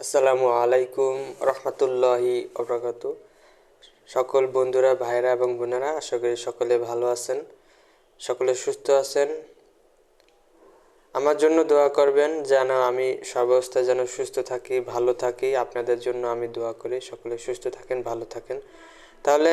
আসসালামু আলাইকুম রহমতুল্লাহি অবরাকাত। সকল বন্ধুরা ভাইরা এবং বোনেরা, আশা করি সকলে ভালো আছেন, সকলে সুস্থ আছেন। আমার জন্য দোয়া করবেন যেন আমি সর্বাবস্থায় যেন সুস্থ থাকি, ভালো থাকি। আপনাদের জন্য আমি দোয়া করি, সকলে সুস্থ থাকেন, ভালো থাকেন। তাহলে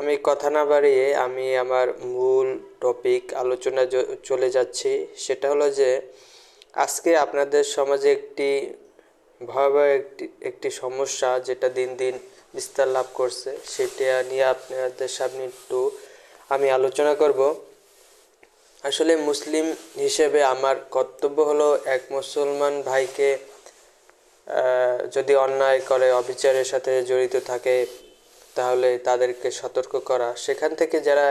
আমি কথা না বাড়িয়ে আমি আমার মূল টপিক আলোচনা চলে যাচ্ছি। সেটা হলো যে, আজকে আপনাদের সমাজে একটি ভয়াবহ একটি একটি সমস্যা যেটা দিন দিন বিস্তার লাভ করছে, সেটা নিয়ে আপনাদের সামনে একটু আমি আলোচনা করব। আসলে মুসলিম হিসেবে আমার কর্তব্য হলো এক মুসলমান ভাইকে যদি অন্যায় করে, অবিচারের সাথে জড়িত থাকে, তাহলে তাদেরকে সতর্ক করা। সেখান থেকে যারা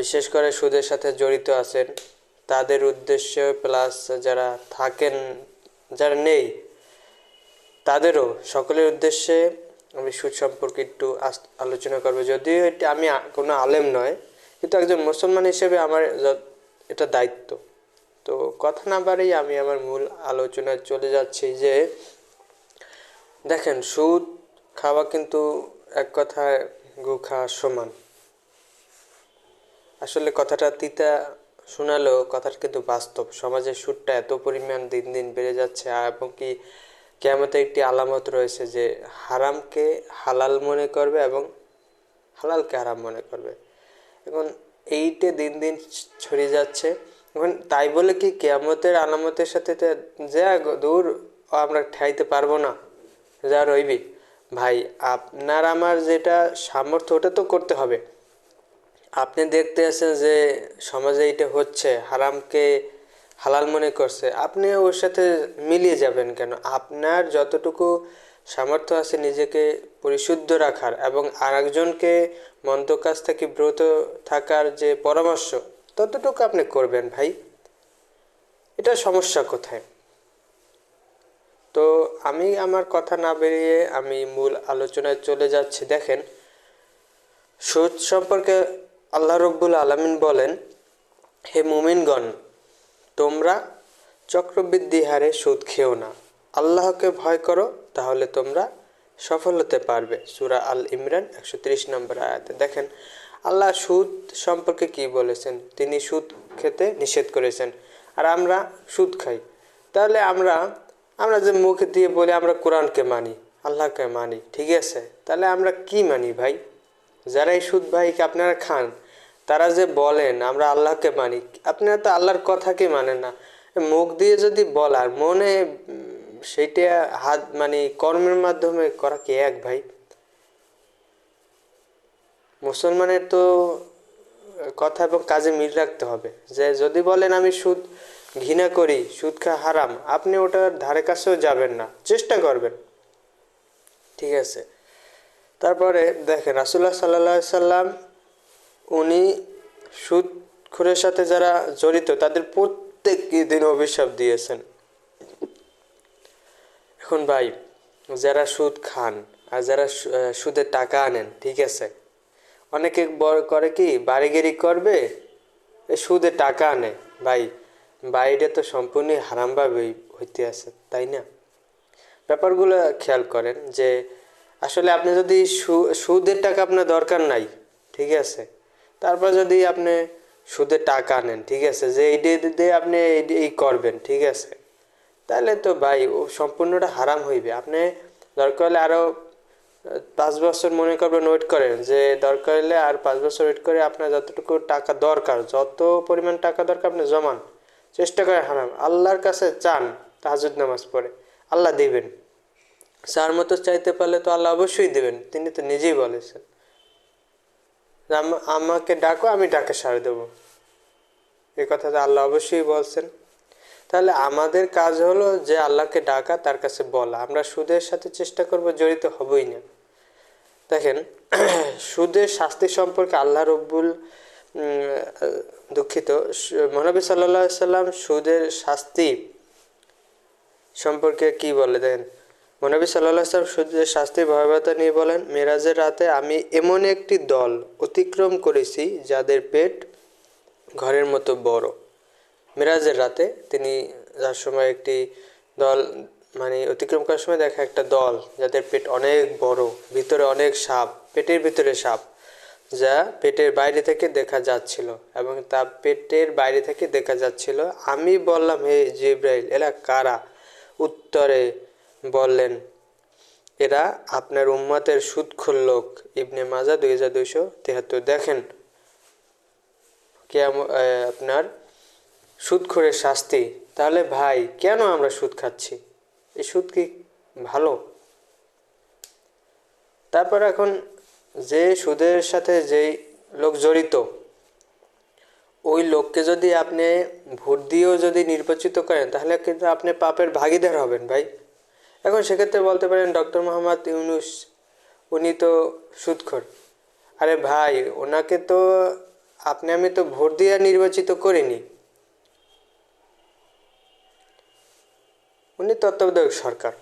বিশেষ করে সুদের সাথে জড়িত আছেন, তাদের উদ্দেশ্য প্লাস যারা থাকেন যারা নেই, তাদেরও সকলের উদ্দেশ্যে আমি সুদ সম্পর্কে একটু আলোচনা করব। যদিও এটি আমি কোনো আলেম নয়, কিন্তু একজন মুসলমান হিসেবে আমার এটা দায়িত্ব। তো কথা না বাড়েই আমি আমার মূল আলোচনায় চলে যাচ্ছি যে, দেখেন, সুদ খাওয়া কিন্তু এক কথায় গু সমান। আসলে কথাটা তিতা শোনালেও কথাটা কিন্তু বাস্তব। সমাজের সুদটা এত পরিমাণ দিন দিন বেড়ে যাচ্ছে এবং কি কেমতে একটি আলামত রয়েছে যে হারামকে হালাল মনে করবে এবং হালালকে হারাম মনে করবে। এখন এইটে দিন দিন ছড়িয়ে যাচ্ছে। এখন তাই বলে কি কেয়ামতের আলামতের সাথে যে দূর আমরা ঠাইতে পারব না? যা রইবি। ভাই, আপনার আমার যেটা সামর্থ্য, ওটা তো করতে হবে। আপনি দেখতে আছেন যে সমাজে এটা হচ্ছে, হারামকে হালাল মনে করছে, আপনি ওর সাথে মিলিয়ে যাবেন কেন? আপনার যতটুকু সামর্থ্য আছে নিজেকে পরিশুদ্ধ রাখার এবং আরেকজনকে মন্দ কাজ থেকে ব্রত থাকার যে পরামর্শ, ততটুকু আপনি করবেন ভাই। এটা সমস্যা কোথায়? তো আমি আমার কথা না বেরিয়ে আমি মূল আলোচনায় চলে যাচ্ছি। দেখেন, সুদ সম্পর্কে আল্লাহ রব্বুল আলমিন বলেন, হে মুমিনগণ, তোমরা চক্রবৃদ্ধি হারে সুদ খেও না। আল্লাহকে ভয় করো, তাহলে তোমরা সফল হতে পারবে। সুরা আল ইমরান একশো তিরিশ নম্বর আয়াতে। দেখেন, আল্লাহ সুদ সম্পর্কে কি বলেছেন? তিনি সুদ খেতে নিষেধ করেছেন। আর আমরা সুদ খাই। তাহলে আমরা আমরা যে মুখ দিয়ে বলি, আমরা কোরআনকে মানি, আল্লাহকে মানি, ঠিক আছে? তাহলে আমরা কি মানি ভাই? যারা এই সুদ ভাইকে আপনারা খান? তারা যে বলেন, আমরা আল্লাহকে মানি, আপনারা তো আল্লাহর কথাকে মানেন না। মুখ দিয়ে যদি বলার মনে সেইটা হাত মানে কর্মের মাধ্যমে করা কি এক ভাই? মুসলমানের তো কথা এবং কাজে মিল রাখতে হবে। যে যদি বলেন, আমি সুদ ঘৃণা করি, সুদ খা হারাম, আপনি ওটার ধারে কাছেও যাবেন না, চেষ্টা করবেন। ঠিক আছে? তারপরে দেখেন রাসুল্লাহ সাল্লা সাল্লাম উনি সুদখোরের সাথে যারা জড়িত, তাদের প্রত্যেক দিন অভিশাপ দিয়েছেন। এখন ভাই, যারা সুদ খান আর যারা সুদের টাকা আনেন, ঠিক আছে? অনেকে করে কি, বাড়িগিরি করবে সুদে টাকা আনে। ভাই বাড়িটা তো সম্পূর্ণই হারামভাবে হইতে আছে, তাই না? ব্যাপারগুলো খেয়াল করেন যে, আসলে আপনি যদি সুদের টাকা আপনার দরকার নাই, ঠিক আছে? তারপর যদি আপনি সুদে টাকা নেন, ঠিক আছে? যে এই দিয়ে আপনি এই করবেন, ঠিক আছে? তাহলে তো ভাই, ও সম্পূর্ণটা হারাম হইবে। আপনি দরকার হলে আরও পাঁচ বছর মনে করবেন ওয়েট করেন যে দরকার হলে আর পাঁচ বছর ওয়েট করে আপনার যতটুকু টাকা দরকার, যত পরিমাণ টাকা দরকার আপনি জমান, চেষ্টা করে হারাম। আল্লাহর কাছে চান তাহাজুদ নামাজ পড়ে। আল্লাহ দিবেন। যার মতো চাইতে পারলে তো আল্লাহ অবশ্যই দেবেন। তিনি তো নিজেই বলেছেন। আমাকে ডাকো, আমি ডাকে সারে দেবো। এই তো আল্লাহ অবশ্যই বলছেন। তাহলে আমাদের কাজ হলো যে আল্লাহকে ডাকা, তার কাছে বলা। আমরা সুদের সাথে চেষ্টা করব, জড়িত হবই না। দেখেন, সুদের শাস্তি সম্পর্কে আল্লাহ রব্বুল দুঃখিত। মহানবী সাল্লা সাল্লাম সুদের শাস্তি সম্পর্কে কি বলে? দেখেন মহানবী সাল্লাহ সাল্লাম সূর্যের শাস্তির ভয়াবহতা নিয়ে বলেন, মেরাজের রাতে আমি এমন একটি দল অতিক্রম করেছি যাদের পেট ঘরের মতো বড়। মেরাজের রাতে তিনি যার সময় একটি দল মানে অতিক্রম করার সময় দেখা একটা দল যাদের পেট অনেক বড়, ভিতরে অনেক সাপ, পেটের ভিতরে সাপ, যা পেটের বাইরে থেকে দেখা যাচ্ছিল এবং তা পেটের বাইরে থেকে দেখা যাচ্ছিল। আমি বললাম, হে জিব্রাইল, এরা কারা? উত্তরে বললেন, এরা আপনার উম্মতের সুদখোর লোক। ইবনে মাজা দুই হাজার দুইশো তেহাত্তর দেখেন কেম আপনার সুদখোরের শাস্তি। তাহলে ভাই, কেন আমরা সুদ খাচ্ছি? এই সুদ কি ভালো? তারপর এখন যে সুদের সাথে যেই লোক জড়িত, ওই লোককে যদি আপনি ভোট দিয়েও যদি নির্বাচিত করেন, তাহলে কিন্তু আপনি পাপের ভাগিদার হবেন ভাই। এখন সেক্ষেত্রে বলতে পারেন ডক্টর মোহাম্মদ ইউনুস, উনি তো সুদখোর আরে ভাই, ওনাকে তো আপনি, আমি তো ভোট দিয়ে নির্বাচিত করিনি। উনি তত্ত্বাবধায়ক সরকার।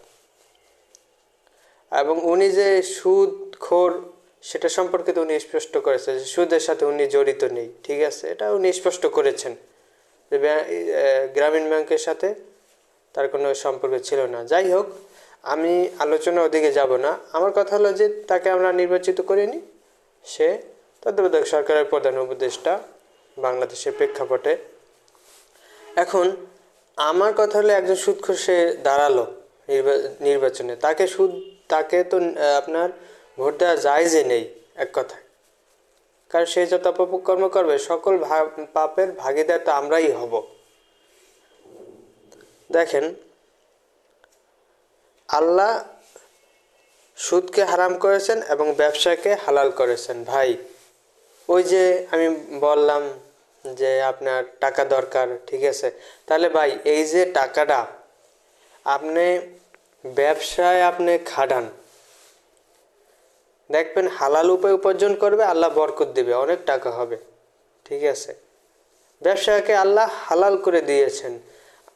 এবং উনি যে সুদখোর সেটা সম্পর্কে তো উনি স্পষ্ট করেছেন সুদের সাথে উনি জড়িত নেই, ঠিক আছে? এটা উনি স্পষ্ট করেছেন যে গ্রামীণ ব্যাংকের সাথে তার কোনো সম্পর্ক ছিল না। যাই হোক আমি আলোচনা ওদিকে যাব না। আমার কথা হলো যে তাকে আমরা নির্বাচিত করিনি। সে তত্ত্বাবধায়ক সরকারের প্রধান উপদেষ্টা বাংলাদেশের প্রেক্ষাপটে। এখন আমার কথা হলো একজন সুদখোর সে দাঁড়াল নির্বা- নির্বাচনে। তাকে সুদ, তাকে তো আপনার ভোট দেওয়া যায় যে নেই এক কথায়। কারণ সে যত অপকর্ম করবে, সকল পাপের ভাগিদার তো আমরাই হব। দেখেন আল্লাহ সুদকে হারাম করেছেন এবং ব্যবসাকে হালাল করেছেন। ভাই, ওই যে আমি বললাম যে আপনার টাকা দরকার, ঠিক আছে? তাহলে ভাই, এই যে টাকাটা, আপনি ব্যবসায় আপনি খাটান। দেখবেন হালাল উপায় উপার্জন করবে, আল্লাহ বরকত দেবে, অনেক টাকা হবে, ঠিক আছে? ব্যবসাকে আল্লাহ হালাল করে দিয়েছেন।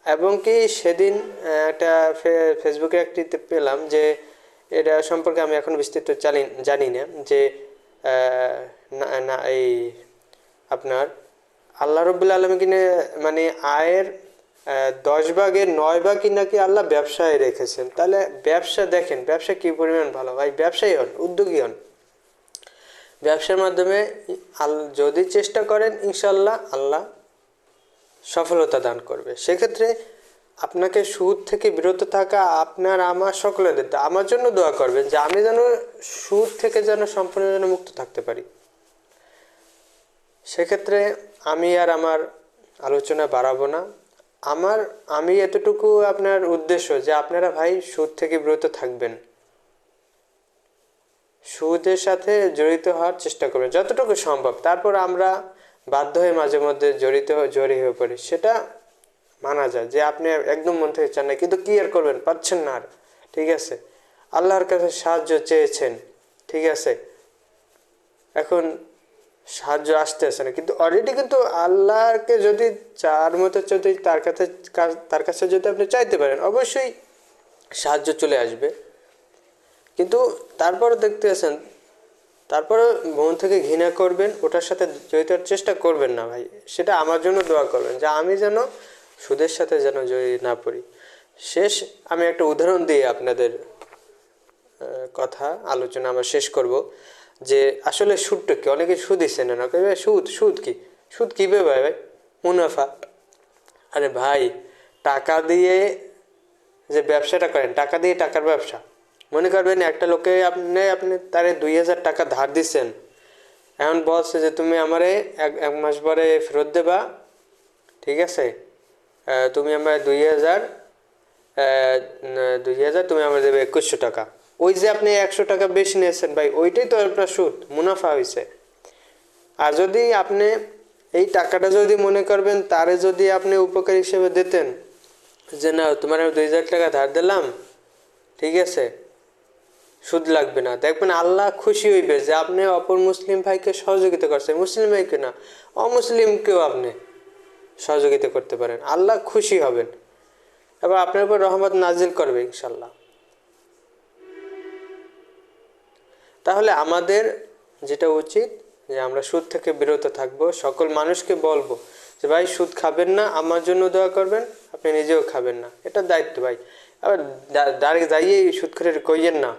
এবং কি সেদিন একটা ফেসবুকে একটি পেলাম যে এটা সম্পর্কে আমি এখন বিস্তৃত জানি জানি না যে না এই আপনার আল্লাহ রব্বুল আলমীকে মানে আয়ের দশ ভাগের নয় ভাগই নাকি আল্লাহ ব্যবসায় রেখেছেন। তাহলে ব্যবসা দেখেন, ব্যবসা কি পরিমাণ ভালো? ভাই, ব্যবসায়ী হন, উদ্যোগী হন। ব্যবসার মাধ্যমে আল- যদি চেষ্টা করেন ইনশাল্লাহ আল্লাহ সফলতা দান করবে। সেক্ষেত্রে আপনাকে সুদ থেকে বিরত থাকা আপনার আমার সকলেদের আমার জন্য দোয়া করবেন যে আমি যেন সুদ থেকে যেন সম্পূর্ণ যেন মুক্ত থাকতে পারি। সেক্ষেত্রে আমি আর আমার আলোচনা বাড়াবো না। আমার, আমি এতটুকু আপনার উদ্দেশ্য যে আপনারা ভাই সুদ থেকে বিরত থাকবেন। সুদের সাথে জড়িত হওয়ার চেষ্টা করবেন, যতটুকু সম্ভব। তারপর আমরা বাধ্য হয়ে মাঝে মধ্যে জড়িত জড়ি হয়ে পড়ি। সেটা মানা যায় যে আপনি একদম মন থেকে চান না, কিন্তু কি আর করবেন, পাচ্ছেন না আর। ঠিক আছে? আল্লাহর কাছে সাহায্য চেয়েছেন, ঠিক আছে? এখন সাহায্য আসতে আসতেছে না, কিন্তু অলরেডি কিন্তু আল্লাহকে যদি চার মতো যদি তার কাছে তার কাছে যদি আপনি চাইতে পারেন, অবশ্যই সাহায্য চলে আসবে। কিন্তু তারপর দেখতে আছেন তারপরে থেকে ঘৃণা করবেন, ওটার সাথে জড়িত চেষ্টা করবেন না ভাই। সেটা আমার জন্য দোয়া করবেন, যে আমি যেন সুদের সাথে যেন জড়িয়ে না পড়ি। শেষ, আমি একটা উদাহরণ দিয়ে আপনাদের কথা, আলোচনা আমরা শেষ করব, যে আসলে সুদটা কি? অনেকে সুদই চেনে না ভাই, সুদ সুদ কি? সুদ কী ভাই ভাই? মুনাফা? আরে ভাই, টাকা দিয়ে যে ব্যবসাটা করেন, টাকা দিয়ে টাকার ব্যবসা মনে করবেন একটা লোকে আপনি আপনি তারে দুই হাজার টাকা ধার দিচ্ছেন। এখন বলছে যে তুমি আমারে এক এক মাস পরে ফেরত দেবা, ঠিক আছে? তুমি আমার দুই হাজার দুই হাজার, তুমি আমার দেবে একুশশো টাকা। ওই যে আপনি একশো টাকা বেশি নিয়েছেন ভাই, ওইটাই তো আপনার সুদ, মুনাফা হয়েছে আর যদি আপনি এই টাকাটা যদি মনে করবেন, তারে যদি আপনি উপকার হিসেবে দিতেন, যে না, তোমার আমি দুই হাজার টাকা ধার দিলাম, ঠিক আছে? সুদ লাগবে না। দেখবেন আল্লাহ খুশি হইবে যে আপনি অপর মুসলিম ভাইকে সহযোগিতা করছেন। মুসলিম ভাইকে না, অমুসলিমকেও আপনি সহযোগিতা করতে পারেন। আল্লাহ খুশি হবেন। এবার আপনার উপর রহমত নাজিল করবে ইনশাল্লাহ তাহলে আমাদের যেটা উচিত যে আমরা সুদ থেকে বিরত থাকব, সকল মানুষকে বলব যে, ভাই, সুদ খাবেন না, আমার জন্য দোয়া করবেন, আপনি নিজেও খাবেন না। এটা দায়িত্ব, ভাই। আবার ডাইরেক্ট যাইয়েই সুদ করে কইয়েন না।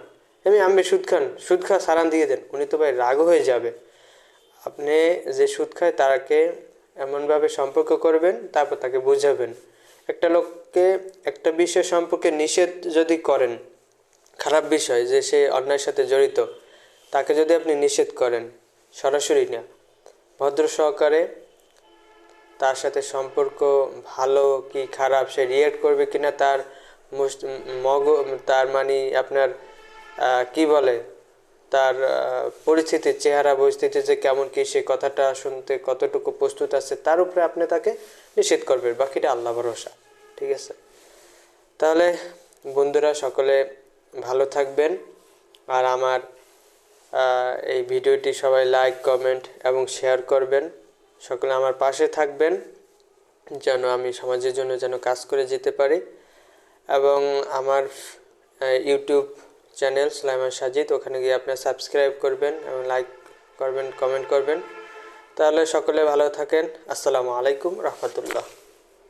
আমি আমি সুদ খান, সুদ খা সারান দিয়ে দেন, উনি তো ভাই রাগ হয়ে যাবে। আপনি যে সুদ খায় তাকে এমনভাবে সম্পর্ক করবেন, তারপর তাকে বুঝাবেন। একটা লোককে একটা বিষয় সম্পর্কে নিষেধ যদি করেন, খারাপ বিষয় যে সে অন্যায়ের সাথে জড়িত, তাকে যদি আপনি নিষেধ করেন, সরাসরি না। ভদ্র সহকারে তার সাথে সম্পর্ক ভালো কি খারাপ, সে রিয়েক্ট করবে কিনা তার মগ তার মানে আপনার কি বলে? তার পরিস্থিতি, চেহারা, পরিস্থিতি যে কেমন কি সে কথাটা শুনতে কতটুকু প্রস্তুত আছে, তার উপরে আপনি তাকে নিষেধ করবেন। বাকিটা আল্লাহ ভরসা। ঠিক আছে? তাহলে বন্ধুরা, সকলে ভালো থাকবেন। আর আমার এই ভিডিওটি সবাই লাইক, কমেন্ট এবং শেয়ার করবেন। সকলে আমার পাশে থাকবেন, যেন আমি সমাজের জন্য যেন কাজ করে যেতে পারি। এবং আমার ইউটিউব চ্যানেল সুলাইমান সাজিদ ওখানে গিয়ে আপনার সাবস্ক্রাইব করবেন এবং লাইক করবেন কমেন্ট করবেন। তাহলে সকলে ভালো থাকেন। আসসালামু আলাইকুম, রহমতুল্লাহ।